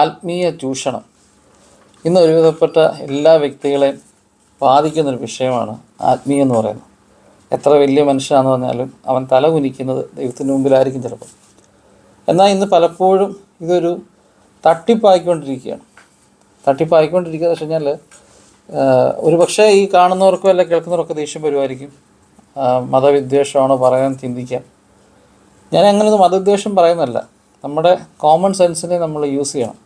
ആത്മീയ ചൂഷണം ഇന്ന് ഒരുവിധപ്പെട്ട എല്ലാ വ്യക്തികളെയും ബാധിക്കുന്നൊരു വിഷയമാണ് ആത്മീയം എന്ന് പറയുന്നത്. എത്ര വലിയ മനുഷ്യനാന്ന് പറഞ്ഞാലും അവൻ തല കുനിക്കുന്നത് ദൈവത്തിന് മുമ്പിലായിരിക്കും ചിലപ്പോൾ. എന്നാൽ ഇന്ന് പലപ്പോഴും ഇതൊരു തട്ടിപ്പായിക്കൊണ്ടിരിക്കുകയാണ്. തട്ടിപ്പായിക്കൊണ്ടിരിക്കുക എന്ന് വെച്ച് കഴിഞ്ഞാൽ ഒരു പക്ഷേ ഈ കാണുന്നവർക്കും അല്ല കേൾക്കുന്നവർക്കും ദേഷ്യം വരുമായിരിക്കും. മതവിദ്വേഷമാണോ പറയാൻ ചിന്തിക്കാം. ഞാൻ അങ്ങനെ ഒരു മതവിദ്വേഷം പറയുന്നല്ല നമ്മുടെ കോമൺ സെൻസിനെ നമ്മൾ യൂസ് ചെയ്യണം.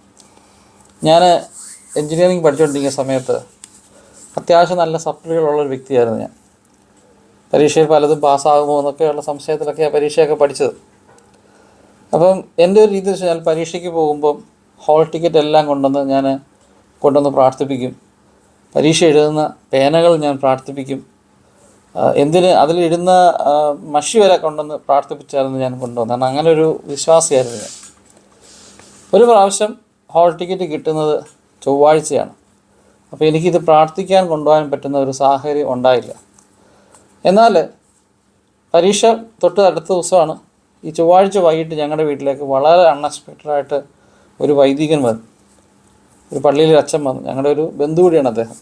ഞാൻ എൻജിനീയറിങ് പഠിച്ചുകൊണ്ടിരിക്കുന്ന സമയത്ത് അത്യാവശ്യം നല്ല സപ്ലികളുള്ളൊരു വ്യക്തിയായിരുന്നു ഞാൻ. പരീക്ഷയിൽ പലതും പാസ്സാകുമോ എന്നൊക്കെയുള്ള സംശയത്തിലൊക്കെയാണ് പരീക്ഷയൊക്കെ പഠിച്ചത്. അപ്പം എന്റെ ഒരു രീതി വെച്ച് കഴിഞ്ഞാൽ പരീക്ഷയ്ക്ക് പോകുമ്പം ഹോൾ ടിക്കറ്റ് എല്ലാം കൊണ്ടുവന്ന് ഞാൻ കൊണ്ടുവന്ന് പ്രാർത്ഥിപ്പിക്കും. പരീക്ഷ എഴുതുന്ന പേനകൾ ഞാൻ പ്രാർത്ഥിപ്പിക്കും. ആ, എന്തിന് അതിലിടുന്ന മഷി വരെ കൊണ്ടുവന്ന് പ്രാർത്ഥിപ്പിച്ചായിരുന്നു ഞാൻ കൊണ്ടുവന്നത്. കാരണം അങ്ങനെ ഒരു വിശ്വാസിയായിരുന്നു ഞാൻ. ഒരു പ്രാവശ്യം ഹോൾ ടിക്കറ്റ് കിട്ടുന്നത് ചൊവ്വാഴ്ചയാണ്. അപ്പോൾ എനിക്കിത് പ്രാർത്ഥിക്കാൻ കൊണ്ടുപോകാൻ പറ്റുന്ന ഒരു സാഹചര്യം ഉണ്ടായില്ല. എന്നാൽ പരീക്ഷ തൊട്ട് അടുത്ത ദിവസമാണ് ഈ ചൊവ്വാഴ്ച വൈകിട്ട് ഞങ്ങളുടെ വീട്ടിലേക്ക് വളരെ അൺഎക്സ്പെക്റ്റഡായിട്ട് ഒരു വൈദികൻ വന്നു ഒരു പള്ളിയിൽ അച്ഛൻ വന്നു ഞങ്ങളുടെ ഒരു ബന്ധു കൂടിയാണ് അദ്ദേഹം.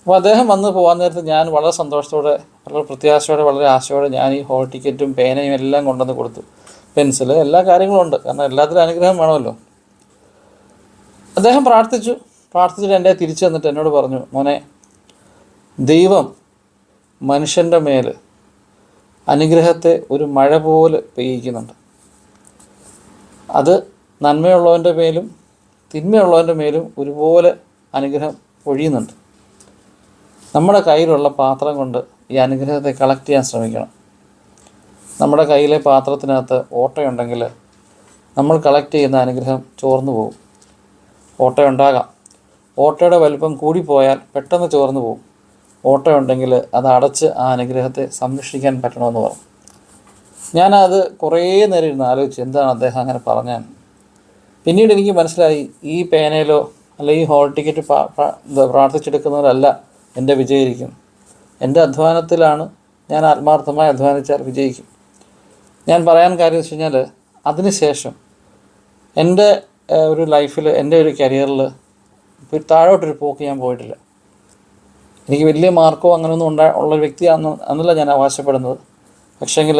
അപ്പോൾ അദ്ദേഹം വന്ന് പോകാൻ നേരത്ത് ഞാൻ വളരെ സന്തോഷത്തോടെ വളരെ പ്രത്യാശയോടെ വളരെ ആശയോടെ ഞാൻ ഈ ഹോൾ ടിക്കറ്റും പേനയും എല്ലാം കൊണ്ടുവന്ന് കൊടുത്തു. പെൻസിൽ എല്ലാ കാര്യങ്ങളും ഉണ്ട്. കാരണം എല്ലാത്തിനും അനുഗ്രഹം വേണമല്ലോ. അദ്ദേഹം പ്രാർത്ഥിച്ചു. പ്രാർത്ഥിച്ചിട്ട് എന്റെ തിരിച്ചു വന്നിട്ട് എന്നോട് പറഞ്ഞു മോനെ ദൈവം മനുഷ്യന്റെ മേൽ അനുഗ്രഹത്തെ ഒരു മഴ പോലെ പെയ്യിക്കുന്നുണ്ട്. അത് നന്മയുള്ളവന്റെ മേലും തിന്മയുള്ളവന്റെ മേലും ഒരുപോലെ അനുഗ്രഹം ഒഴിയുന്നുണ്ട്. നമ്മുടെ കയ്യിലുള്ള പാത്രം കൊണ്ട് ഈ അനുഗ്രഹത്തെ കളക്ട് ചെയ്യാൻ ശ്രമിക്കണം. നമ്മുടെ കയ്യിലെ പാത്രത്തിനകത്ത് ഓട്ടയുണ്ടെങ്കിൽ നമ്മൾ കളക്ട് ചെയ്യുന്ന അനുഗ്രഹം ചോർന്നു പോകും. ഓട്ടയുണ്ടാകാം. ഓട്ടയുടെ വലിപ്പം കൂടിപ്പോയാൽ പെട്ടെന്ന് ചോർന്നു പോകും ഓട്ടയുണ്ടെങ്കിൽ അത് അടച്ച് ആ അനുഗ്രഹത്തെ സംരക്ഷിക്കാൻ പറ്റണമെന്ന് പറഞ്ഞു. ഞാനത് കുറേ നേരം ഇരുന്ന് ആലോചിച്ചു എന്താണ് അദ്ദേഹം അങ്ങനെ പറഞ്ഞാൽ പിന്നീട് എനിക്ക് മനസ്സിലായി ഈ പേനയിലോ അല്ല ഈ ഹോൾ ടിക്കറ്റ് പ്രാർത്ഥിച്ചെടുക്കുന്നവരല്ല എന്റെ വിജയിരിക്കും എന്റെ അധ്വാനത്തിലാണ് ഞാൻ ആത്മാർത്ഥമായി അധ്വാനിച്ചാൽ വിജയിക്കും. ഞാൻ പറയാൻ കാര്യം വെച്ച് കഴിഞ്ഞാൽ അതിനുശേഷം എന്റെ ഒരു ലൈഫിൽ എന്റെ ഒരു കരിയറിൽ ഇപ്പോൾ താഴോട്ടൊരു പോക്ക് ഞാൻ പോയിട്ടില്ല. എനിക്ക് വലിയ മാർക്കോ അങ്ങനെയൊന്നും ഉണ്ടാ ഉള്ള വ്യക്തിയാണെന്ന് എന്നല്ല ഞാൻ അവകാശപ്പെടുന്നത്. പക്ഷേങ്കിൽ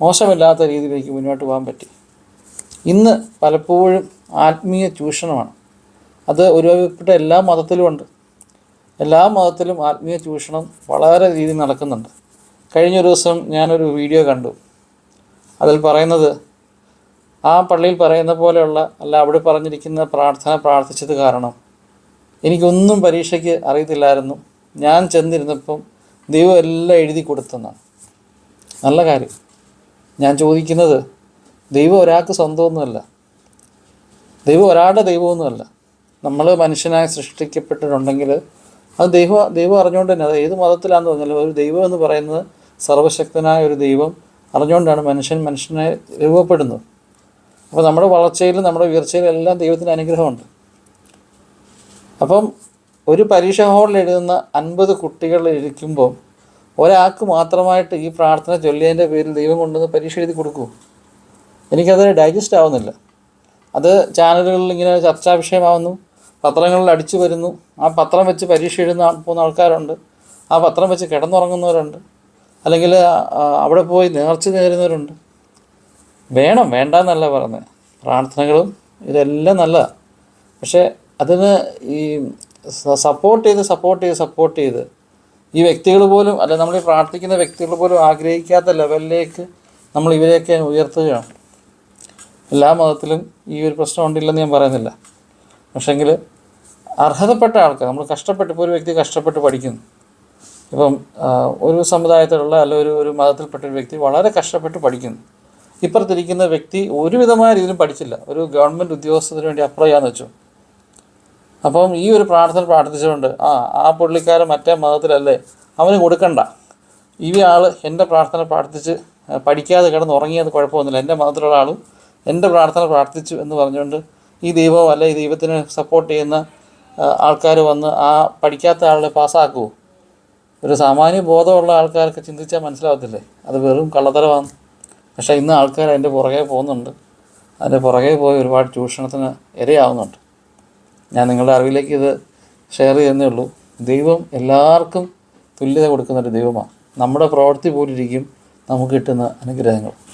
മോശമില്ലാത്ത രീതിയിൽ എനിക്ക് മുന്നോട്ട് പോകാൻ പറ്റി. ഇന്ന് പലപ്പോഴും ആത്മീയ ചൂഷണമാണ്. അത് ഒരുവിധപ്പെട്ട എല്ലാ മതത്തിലുമുണ്ട് എല്ലാ മതത്തിലും ആത്മീയ ചൂഷണം വളരെ രീതിയിൽ നടക്കുന്നുണ്ട്. കഴിഞ്ഞ ഒരു ദിവസം ഞാനൊരു വീഡിയോ കണ്ടു. അതിൽ പറയുന്നത് ആ പള്ളിയിൽ പറയുന്ന പോലെയുള്ള അല്ല അവിടെ പറഞ്ഞിരിക്കുന്ന പ്രാർത്ഥന പ്രാർത്ഥിച്ചത് കാരണം എനിക്കൊന്നും പരീക്ഷയ്ക്ക് അറിയത്തില്ലായിരുന്നു. ഞാൻ ചെന്നിരുന്നപ്പം ദൈവം എല്ലാം എഴുതി കൊടുത്തെന്നാണ് നല്ല കാര്യം. ഞാൻ ചോദിക്കുന്നത് ദൈവം ഒരാൾക്ക് സ്വന്തമൊന്നുമല്ല. ദൈവം ഒരാളുടെ ദൈവമൊന്നുമല്ല. നമ്മൾ മനുഷ്യനായി സൃഷ്ടിക്കപ്പെട്ടിട്ടുണ്ടെങ്കിൽ അത് ദൈവം ദൈവം അറിഞ്ഞുകൊണ്ട് തന്നെ അത് ഏത് മതത്തിലാണെന്ന് പറഞ്ഞാലും ഒരു ദൈവം എന്ന് പറയുന്നത് സർവശക്തനായ ഒരു ദൈവം അറിഞ്ഞുകൊണ്ടാണ് മനുഷ്യൻ മനുഷ്യനെ രൂപപ്പെടുന്നത്. അപ്പോൾ നമ്മുടെ വളർച്ചയിലും നമ്മുടെ ഉയർച്ചയിലും എല്ലാം ദൈവത്തിന്റെ അനുഗ്രഹമുണ്ട്. അപ്പം ഒരു പരീക്ഷ ഹാളിൽ എഴുതുന്ന അൻപത് കുട്ടികൾ ഇരിക്കുമ്പോൾ ഒരാൾക്ക് മാത്രമായിട്ട് ഈ പ്രാർത്ഥന ചൊല്ലിയതിന്റെ പേരിൽ ദൈവം കൊണ്ടുവന്ന് പരീക്ഷ എഴുതി കൊടുക്കൂ. എനിക്കത് ഡൈജസ്റ്റ് ആവുന്നില്ല. അത് ചാനലുകളിൽ ഇങ്ങനെ ചർച്ചാ വിഷയമാവുന്നു പത്രങ്ങളിൽ അടിച്ചു വരുന്നു. ആ പത്രം വെച്ച് പരീക്ഷ എഴുതുന്ന പോകുന്ന ആൾക്കാരുണ്ട്. ആ പത്രം വെച്ച് കിടന്നുറങ്ങുന്നവരുണ്ട്. അല്ലെങ്കിൽ അവിടെ പോയി നേർച്ച നേരുന്നവരുണ്ട്. വേണം വേണ്ട എന്നല്ല പറഞ്ഞത് പ്രാർത്ഥനകളും ഇതെല്ലാം നല്ലതാണ് പക്ഷേ അതിന് ഈ സപ്പോർട്ട് ചെയ്ത് സപ്പോർട്ട് ചെയ്ത് സപ്പോർട്ട് ചെയ്ത് ഈ വ്യക്തികൾ പോലും അല്ല നമ്മൾ ഈ പ്രാർത്ഥിക്കുന്ന വ്യക്തികൾ പോലും ആഗ്രഹിക്കാത്ത ലെവലിലേക്ക് നമ്മൾ ഇവരെയൊക്കെ ഉയർത്തുകയാണ്. എല്ലാ മതത്തിലും ഈ ഒരു പ്രശ്നം ഉണ്ടില്ലെന്ന് ഞാൻ പറയുന്നില്ല. പക്ഷെങ്കിൽ അർഹതപ്പെട്ട ആൾക്കാർ നമ്മൾ കഷ്ടപ്പെട്ട് ഇപ്പോൾ ഒരു വ്യക്തി കഷ്ടപ്പെട്ട് പഠിക്കുന്നു. ഇപ്പം ഒരു സമുദായത്തിലുള്ള അല്ല ഒരു ഒരു മതത്തിൽപ്പെട്ട ഒരു വ്യക്തി വളരെ കഷ്ടപ്പെട്ട് പഠിക്കുന്നു. ഇപ്പുറത്തിരിക്കുന്ന വ്യക്തി ഒരുവിധമായ രീതിയിലും പഠിച്ചില്ല. ഒരു ഗവൺമെന്റ് ഉദ്യോഗസ്ഥത്തിന് വേണ്ടി അപ്ലൈ ചെയ്യാന്ന് വെച്ചു. അപ്പം ഈ ഒരു പ്രാർത്ഥന പ്രാർത്ഥിച്ചുകൊണ്ട് ആ ആ പുള്ളിക്കാരൻ മറ്റേ മതത്തിലല്ലേ അവന് കൊടുക്കണ്ട. ആൾ എന്റെ പ്രാർത്ഥന പ്രാർത്ഥിച്ച് പഠിക്കാതെ കിടന്ന് ഉറങ്ങിയത് കുഴപ്പമൊന്നുമില്ല. എന്റെ മതത്തിലുള്ള ആളും എന്റെ പ്രാർത്ഥന പ്രാർത്ഥിച്ചു എന്ന് പറഞ്ഞുകൊണ്ട് ഈ ദൈവം അല്ലെ ഈ ദൈവത്തിന് സപ്പോർട്ട് ചെയ്യുന്ന ആൾക്കാർ വന്ന് ആ പഠിക്കാത്ത ആളെ പാസ്സാക്കുമോ ഒരു സാമാന്യ ബോധമുള്ള ആൾക്കാർക്ക് ചിന്തിച്ചാൽ മനസ്സിലാവത്തില്ലേ? അത് വെറും കള്ളത്തരമാണ്. പക്ഷേ ഇന്ന് ആൾക്കാർ അതിന്റെ പുറകെ പോകുന്നുണ്ട്. അതിന്റെ പുറകെ പോയി ഒരുപാട് ചൂഷണത്തിന് ഇരയാവുന്നുണ്ട്. ഞാൻ നിങ്ങളുടെ അറിവിലേക്ക് ഇത് ഷെയർ ചെയ്യുന്നേ ഉള്ളൂ. ദൈവം എല്ലാവർക്കും തുല്യത കൊടുക്കുന്നൊരു ദൈവമാണ്. നമ്മുടെ പ്രവൃത്തി പോലിരിക്കും നമുക്ക് കിട്ടുന്ന അനുഗ്രഹങ്ങൾ.